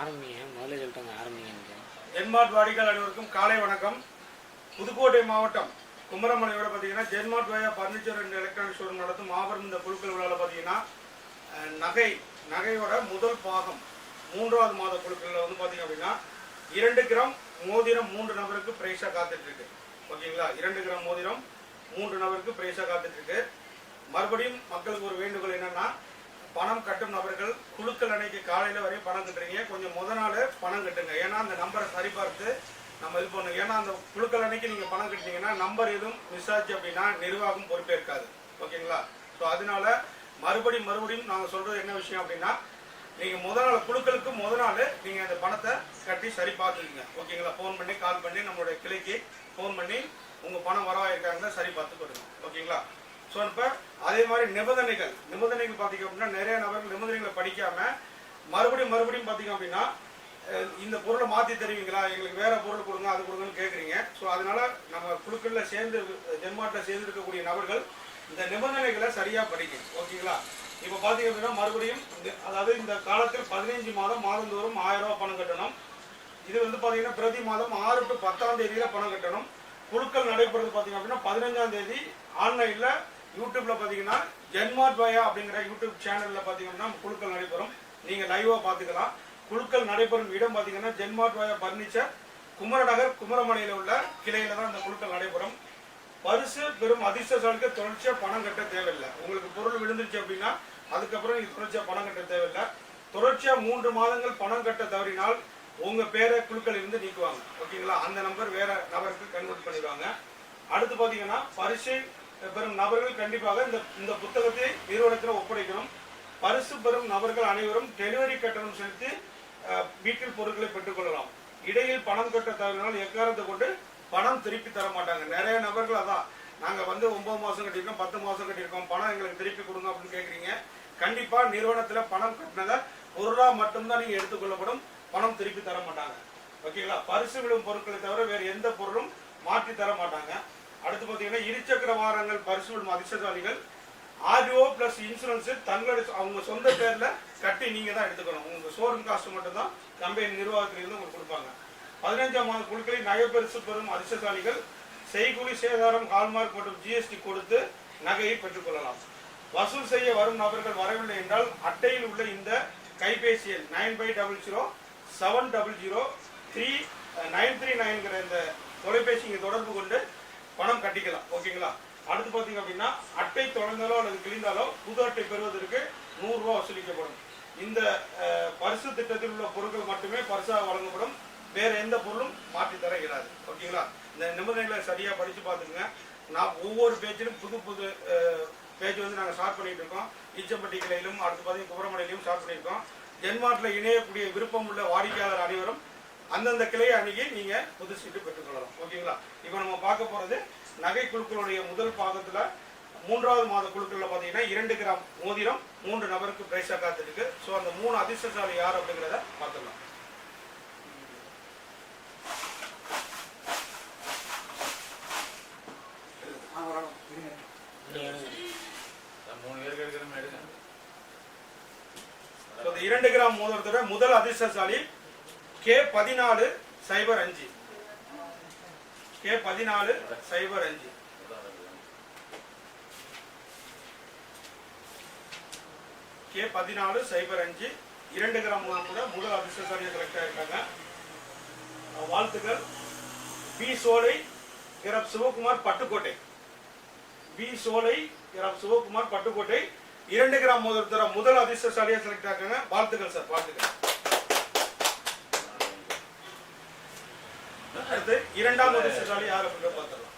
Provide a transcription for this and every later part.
ஆரம்பிங்க முதல்ல சொல்லிட்டாங்க ஆரம்பிங்க ஜென்மாட் வாடிகள் அனைவருக்கும் காலை வணக்கம். புதுக்கோட்டை மாவட்டம் குமரமலையோட பார்த்தீங்கன்னா ஜென்மாட் வாயா பர்னிச்சர் அண்ட் எலக்ட்ரானிக் ஷோரூம் நடத்தும் மாபெரும் இந்த குழுக்கள் விழாவில் பார்த்தீங்கன்னா நகை நகையோட முதல் பாகம் மூன்றாவது மாத குழுக்களில் வந்து பார்த்தீங்க அப்படின்னா இரண்டு கிராம் மோதிரம் மூன்று நபருக்கு பிரைஸாக காத்துட்ருக்கு. ஓகேங்களா? இரண்டு கிராம் மோதிரம் மூன்று நபருக்கு பிரைஸாக காத்துட்ருக்கு. மறுபடியும் மக்களுக்கு ஒரு வேண்டுகோள் என்னென்னா பணம் கட்டும் நபர்கள் குழுக்கள் அன்னைக்கு காலையில வரையும் பணம் கட்டுறீங்க. கொஞ்சம் முத நாள் பணம் கட்டுங்க. ஏன்னா அந்த நம்பரை சரிபார்த்து நம்ம இது பண்ணுங்க ஏன்னா அந்த குழுக்கள் அன்னைக்கு நீங்க பணம் கட்டினீங்கன்னா நம்பர் எதுவும் மிஸ் ஆச்சு அப்படின்னா நிர்வாகம் பொறுப்பேற்காது. ஓகேங்களா? ஸோ அதனால மறுபடியும் மறுபடியும் நாங்கள் சொல்றது என்ன விஷயம் அப்படின்னா நீங்க முத நாள் குழுக்களுக்கு முத நாள் நீங்க அந்த பணத்தை கட்டி சரி பார்த்துக்கீங்க ஓகேங்களா? ஃபோன் பண்ணி கால் பண்ணி நம்மளுடைய கிளைக்கு ஃபோன் பண்ணி உங்க பணம் வரவாயிருக்காங்க சரி பார்த்து கொடுங்க. ஓகேங்களா? ஸோ இப்போ அதே மாதிரி நிபந்தனைகள். நிபந்தனைகள் பார்த்தீங்க அப்படின்னா நிறைய நபர்கள் நிபந்தனைகளை படிக்காம மறுபடியும் மறுபடியும் பார்த்தீங்க அப்படின்னா இந்த பொருளை மாற்றி தருவீங்களா? எங்களுக்கு வேற பொருள் கொடுங்க அது கொடுங்கன்னு கேட்குறீங்க ஸோ அதனால நம்ம குழுக்களில் சேர்ந்து ஜென்மாட்டில் சேர்ந்து இருக்கக்கூடிய நபர்கள் இந்த நிபந்தனைகளை சரியாக படிக்கும் ஓகேங்களா? இப்போ பார்த்தீங்க அப்படின்னா மறுபடியும் அதாவது இந்த காலத்தில் பதினைஞ்சு மாதம் மாதந்தோறும் ஆயிரம் ரூபா பணம் கட்டணும். இது வந்து பார்த்திங்கன்னா பிரதி மாதம் ஆறு டு பத்தாம் தேதியில் பணம் கட்டணும். குழுக்கள் நடைபெறது பார்த்தீங்க அப்படின்னா பதினஞ்சாம் தேதி ஆன்லைனில் யூடியூப்ல பாத்தீங்கன்னா ஜென்மார்ட் பயா அப்படிங்கிற யூடியூப் சேனல்ல பாத்தீங்கன்னா குழுக்கள் நடைபெறும். நீங்க லைவா பாத்துக்கலாம். குழுக்கள் நடைபெறும் இடம் பாத்தீங்கன்னா ஜென்மார்ட் பயா பர்னிச்சர் குமரநகர் குமரமலையில உள்ள கிளையில தான் இந்த குழுக்கள் நடைபெறும். பரிசு பெரும் அதிர்ஷ்டசாலிக்கு தொடர்ச்சியா பணம் கட்ட தேவையில்லை. உங்களுக்கு பொருள் விழுந்துருச்சு அப்படின்னா அதுக்கப்புறம் நீங்க தொடர்ச்சியா பணம் கட்ட தேவையில்லை. தொடர்ச்சியா மூன்று மாதங்கள் பணம் கட்ட தவறினால் உங்க பேரை குழுக்கள் இருந்து நீக்குவாங்க. ஓகேங்களா? அந்த நம்பர் வேற நபருக்கு கன்வெர்ட் பண்ணிடுவாங்க. அடுத்து பாத்தீங்கன்னா பரிசு பெறும் நபர்கள் கண்டிப்பாக இந்த இந்த புத்தகத்தை நிறுவனத்தில் ஒப்படைக்கணும். பரிசு பெறும் நபர்கள் அனைவரும் டெலிவரி கட்டணம் செலுத்தி வீட்டில் பொருட்களை பெற்றுக்கொள்ளலாம் இடையில் பணம் கட்ட தவறினால் எக்காரணத்தை கொண்டு பணம் திருப்பி தர மாட்டாங்க. நிறைய நபர்கள் அதான் நாங்கள் வந்து ஒன்பது மாதம் கட்டியிருக்கோம் பத்து மாதம் கட்டியிருக்கோம் பணம் எங்களுக்கு திருப்பி கொடுங்க அப்படின்னு கேட்குறீங்க கண்டிப்பாக நிறுவனத்தில் பணம் கட்டினதை ரூபா மட்டும்தான் நீங்கள் எடுத்துக்கொள்ளப்படும் பணம் திருப்பி தர மாட்டாங்க. ஓகேங்களா? பரிசு விடும் பொருட்களை தவிர வேறு எந்த பொருளும் மாற்றி தர மாட்டாங்க. அடுத்து பார்த்தீங்கன்னா இருசக்கர வாகனங்கள் பரிசு விடும் அதிர்ஷ்டசாலிகள் ஆர்டிஓ பிளஸ் இன்சூரன்ஸ் தங்களுடைய அவங்க சொந்த பேரில் கட்டி நீங்கள் தான் எடுத்துக்கணும். உங்கள் ஷோரூம் காஸ்ட் மட்டும் தான் கம்பெனி நிர்வாகத்திலிருந்து உங்களுக்கு கொடுப்பாங்க. பதினைஞ்சாம் மாத குழுக்களில் நகை பரிசு பெறும் அதிர்ஷ்டசாலிகள் செய்கூலி சேதாரம் ஹால்மார்க் மற்றும் ஜிஎஸ்டி கொடுத்து நகையை பெற்றுக்கொள்ளலாம். வசூல் செய்ய வரும் நபர்கள் வரவில்லை என்றால் அட்டையில் உள்ள இந்த கைபேசி எண் nine by double zero seven double zero three nine three நைன்கிற இந்த தொலைபேசியை தொடர்பு கொண்டு பணம் கட்டிக்கலாம் ஓகேங்களா? அடுத்து பார்த்தீங்க அப்படின்னா அட்டை தொடர்ந்தாலோ அல்லது கிழிந்தாலோ புது அட்டை பெறுவதற்கு நூறுரூவா வசூலிக்கப்படும். இந்த பரிசு திட்டத்தில் உள்ள பொருட்கள் மட்டுமே பரிசாக வழங்கப்படும். வேற எந்த பொருளும் மாற்றி தர இயலாது. ஓகேங்களா? இந்த நிபந்தனைகளை சரியாக படித்து பார்த்துக்கோங்க. நான் ஒவ்வொரு பேஜிலும் புது புது பேஜ் வந்து நாங்கள் ஸ்டார்ட் பண்ணிட்டு இருக்கோம். ஈச்சம்பட்டி கிளையிலும் அடுத்து பார்த்தீங்கன்னா குமரமலையிலும் ஸ்டார்ட் பண்ணியிருக்கோம். ஜென்மாட்டில் இணையக்கூடிய விருப்பம் உள்ள வாடிக்கையாளர் அனைவரும் அந்தந்த கிளையை அணுகி நீங்க புது சீட்டு பெற்றுக்கொள்ளலாம் ஓகேங்களா? இப்போ நம்ம பார்க்க போறது நகை குழுக்களுடைய முதல் பாகத்துல மூன்றாவது மாத குழுக்கள்ல பாத்தீங்கன்னா இரண்டு கிராம் மோதிரம் மூன்று நபருக்கு பிரைஸா காத்திருக்கு ஸோ அந்த மூணு அதிர்ஷ்டசாலி யார் அப்படிங்கிறத பார்த்துக்கலாம் இரண்டு கிராம் மோதிரத்தோட முதல் அதிர்ஷ்டசாலி கே பதினாலு சைபர் அஞ்சு. கே பதினாலு சைபர் அஞ்சு. கே பதினாலு சைபர் அஞ்சு. இரண்டு கிராம் கூட முதல் அதிர்ஷ்டசாலியை செலக்ட் இருக்காங்க. வாழ்த்துக்கள். பி சோலை இரப் சிவகுமார் பட்டுக்கோட்டை. பி சோலை இரப் சிவகுமார் பட்டுக்கோட்டை. இரண்டு கிராம் முதல் முதல் அதிர்ஷ்டசாலியாக செலக்ட் ஆக்காங்க வாழ்த்துக்கள் சார் வாழ்த்துக்கள். அடுத்து இரண்டாம் அதிர்ஷ்டசாலி யார் அப்படின்னு பார்த்துடலாம்?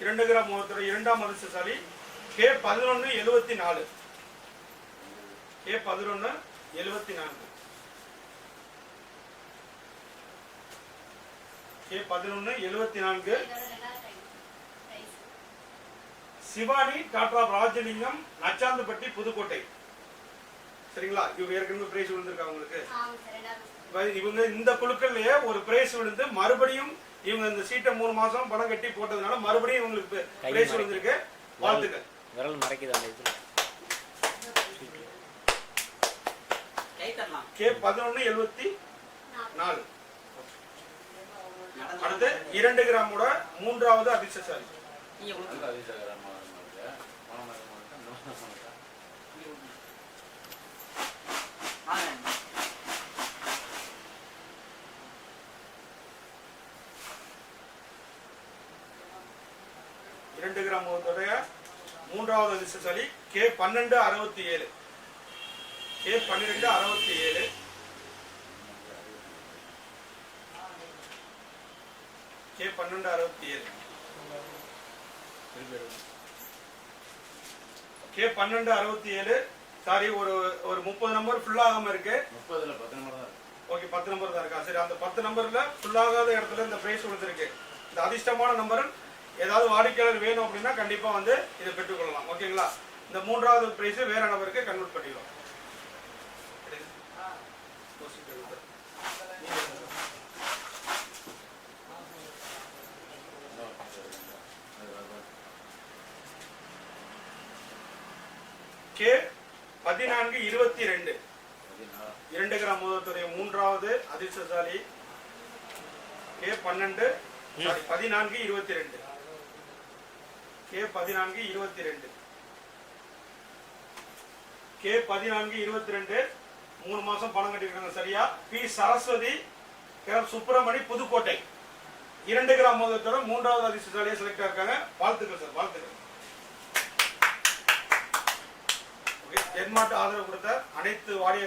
இரண்டு கிராம் மோதிரத்தோட இரண்டாம் அதிர்ஷ்டசாலி கே பதினொன்னு எழுவத்தி நாலு. கே பதினொன்னு எழுவத்தி நான்கு. கே பதினொன்னு எழுவத்தி நான்கு சிவானி டாக்டர் ராஜலிங்கம் நச்சாந்துப்பட்டி புதுக்கோட்டை. சரிங்களா? இவங்க ஏற்கனவே பிரைஸ் விழுந்திருக்கா உங்களுக்கு? இவங்க இந்த குழுக்கள்லயே ஒரு பிரைஸ் விழுந்து மறுபடியும் இவங்க இந்த சீட்டை மூணு மாசம் பணம் கட்டி போட்டதுனால மறுபடியும் இவங்களுக்கு பிரைஸ். விழுந்திருக்கு. வாழ்த்துக்கள். விரல் மறைக்குது அந்த இதில். கை பதினொன்னு எழுபத்தி நாலு. அடுத்து இரண்டு கிராமோட மூன்றாவது வாங்க இரண்டு கிராமத்துடைய மூன்றாவது அதிர்ஷ்டசாலி கே பன்னெண்டு அறுபத்தி ஏழு. கே பன்னிரெண்டு அறுபத்தி ஏழு. கே பன்னெண்டு அறுபத்தி ஏழு. கே பன்னெண்டு அறுபத்தி ஏழு. சாரி ஒரு ஒரு முப்பது நம்பர் ஃபுல் ஆகாம இருக்கு. முப்பதுல பத்து நம்பர் தான் ஓகே பத்து நம்பர் தான் இருக்கா? சரி அந்த பத்து நம்பர்ல ஃபுல் ஆகாத இடத்துல இந்த பிரைஸ் கொடுத்துருக்கு. இந்த அதிர்ஷ்டமான நம்பர் ஏதாவது வாடிக்கையாளர் வேணும் அப்படின்னா கண்டிப்பா வந்து இதை பெற்றுக்கொள்ளலாம். ஓகேங்களா? இந்த மூன்றாவது பிரைஸ் வேற நபருக்கு கன்வெர்ட் பண்ணிடுவோம். கே பதினான்கு இருபத்தி ரெண்டு இரண்டு கிராம் மோதத்துடைய மூன்றாவது அதிர்ஷ்டசாலி. கே பன்னெண்டு. பதினான்கு இருபத்தி ரெண்டு கே பதினான்கு இருபத்தி ரெண்டு கே பதினான்கு இருபத்தி ரெண்டு மூணு மாசம் பணம் கட்டிருக்காங்க சரியா? P Saraswathi gram Subramani Pudukkottai. இரண்டு கிராம் மோதத்தோட மூன்றாவது அதிர்ஷ்டசாலியா செலக்ட் ஆயிருக்காங்க வாழ்த்துக்கள் சார் வாழ்த்துக்கள். தென்மாட்டு ஆதரவு கொடுத்த அனைத்து வாரிய